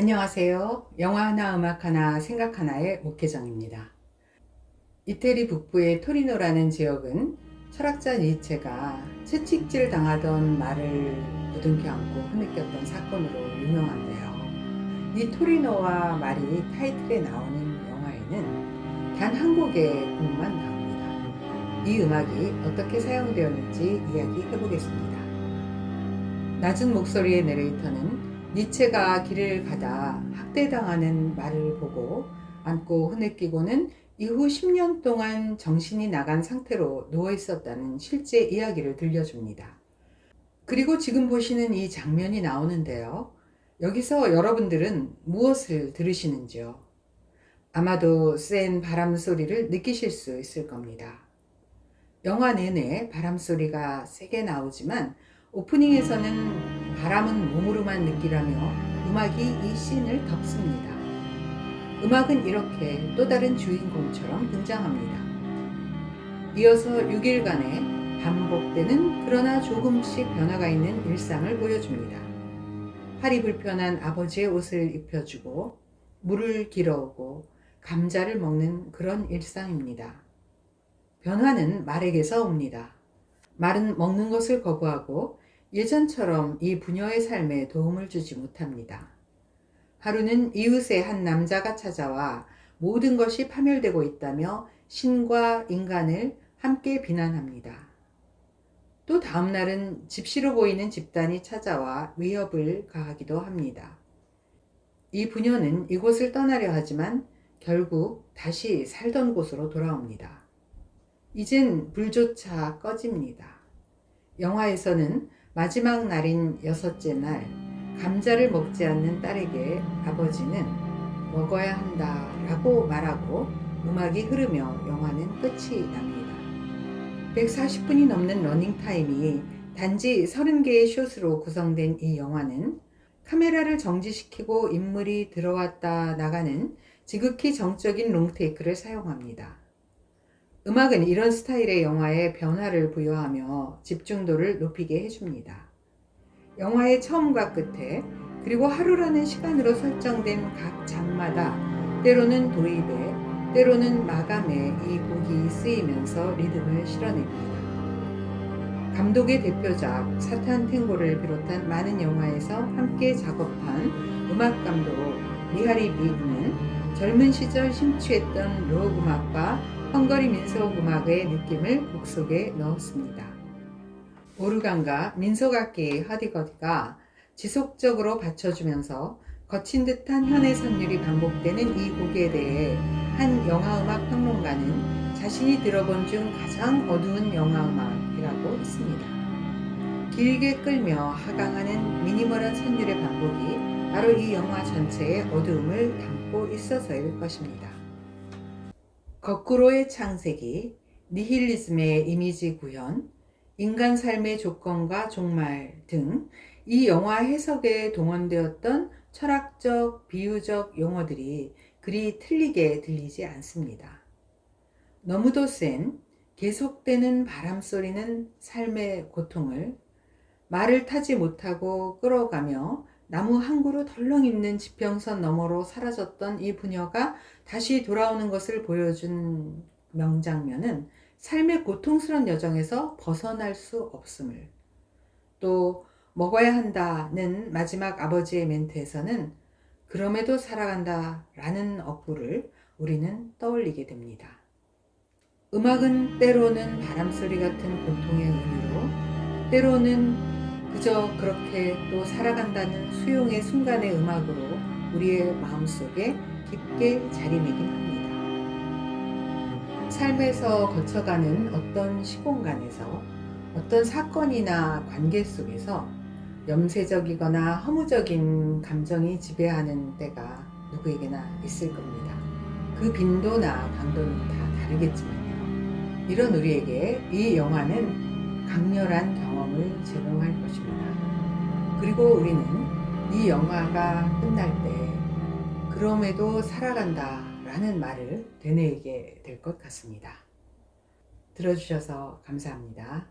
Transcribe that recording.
안녕하세요. 영화 하나 음악 하나 생각 하나의 목회정입니다. 이태리 북부의 토리노라는 지역은 철학자 니체가 채찍질 당하던 말을 부둥켜 안고 흐느꼈던 사건으로 유명한데요. 이 토리노와 말이 타이틀에 나오는 영화에는 단 한 곡의 곡만 나옵니다. 이 음악이 어떻게 사용되었는지 이야기해 보겠습니다. 낮은 목소리의 내레이터는 니체가 길을 가다 학대당하는 말을 보고 안고 흐느끼고는 이후 10년 동안 정신이 나간 상태로 누워 있었다는 실제 이야기를 들려줍니다. 그리고 지금 보시는 이 장면이 나오는데요. 여기서 여러분들은 무엇을 들으시는지요? 아마도 센 바람 소리를 느끼실 수 있을 겁니다. 영화 내내 바람 소리가 세게 나오지만 오프닝에서는 바람은 몸으로만 느끼라며 음악이 이 씬을 덮습니다. 음악은 이렇게 또 다른 주인공처럼 등장합니다. 이어서 6일간의 반복되는 그러나 조금씩 변화가 있는 일상을 보여줍니다. 팔이 불편한 아버지의 옷을 입혀주고 물을 길어오고 감자를 먹는 그런 일상입니다. 변화는 말에게서 옵니다. 말은 먹는 것을 거부하고 예전처럼 이 부녀의 삶에 도움을 주지 못합니다. 하루는 이웃의 한 남자가 찾아와 모든 것이 파멸되고 있다며 신과 인간을 함께 비난합니다. 또 다음 날은 집시로 보이는 집단이 찾아와 위협을 가하기도 합니다. 이 부녀는 이곳을 떠나려 하지만 결국 다시 살던 곳으로 돌아옵니다. 이젠 불조차 꺼집니다. 영화에서는 마지막 날인 여섯째 날 감자를 먹지 않는 딸에게 아버지는 먹어야 한다 라고 말하고 음악이 흐르며 영화는 끝이 납니다. 140분이 넘는 러닝타임이 단지 30개의 숏으로 구성된 이 영화는 카메라를 정지시키고 인물이 들어왔다 나가는 지극히 정적인 롱테이크를 사용합니다. 음악은 이런 스타일의 영화에 변화를 부여하며 집중도를 높이게 해줍니다. 영화의 처음과 끝에 그리고 하루라는 시간으로 설정된 각 장마다 때로는 도입에 때로는 마감에 이 곡이 쓰이면서 리듬을 실어냅니다. 감독의 대표작 사탄 탱고를 비롯한 많은 영화에서 함께 작업한 음악 감독 미하리 비그는 젊은 시절 심취했던 록 음악과 헝가리 민속 음악의 느낌을 곡 속에 넣었습니다. 오르간과 민속악기 하디거디가 지속적으로 받쳐주면서 거친 듯한 현의 선율이 반복되는 이 곡에 대해 한 영화음악 평론가는 자신이 들어본 중 가장 어두운 영화음악이라고 했습니다. 길게 끌며 하강하는 미니멀한 선율의 반복이 바로 이 영화 전체의 어두움을 담고 있어서일 것입니다. 거꾸로의 창세기, 니힐리즘의 이미지 구현, 인간 삶의 조건과 종말 등 이 영화 해석에 동원되었던 철학적, 비유적 용어들이 그리 틀리게 들리지 않습니다. 너무도 센 계속되는 바람 소리는 삶의 고통을 말을 타지 못하고 끌어가며 나무 한 그루 덜렁 있는 지평선 너머로 사라졌던 이 부녀가 다시 돌아오는 것을 보여준 명장면은 삶의 고통스러운 여정에서 벗어날 수 없음을 또 먹어야 한다는 마지막 아버지의 멘트에서는 그럼에도 살아간다 라는 어구를 우리는 떠올리게 됩니다. 음악은 때로는 바람소리 같은 고통의 의미로 때로는 그저 그렇게 또 살아간다는 수용의 순간의 음악으로 우리의 마음속에 깊게 자리매긴 합니다. 삶에서 거쳐가는 어떤 시공간에서 어떤 사건이나 관계 속에서 염세적이거나 허무적인 감정이 지배하는 때가 누구에게나 있을 겁니다. 그 빈도나 강도는 다 다르겠지만요. 이런 우리에게 이 영화는 강렬한 경험을 제공할 것입니다. 그리고 우리는 이 영화가 끝날 때 그럼에도 살아간다 라는 말을 되뇌이게 될 것 같습니다. 들어주셔서 감사합니다.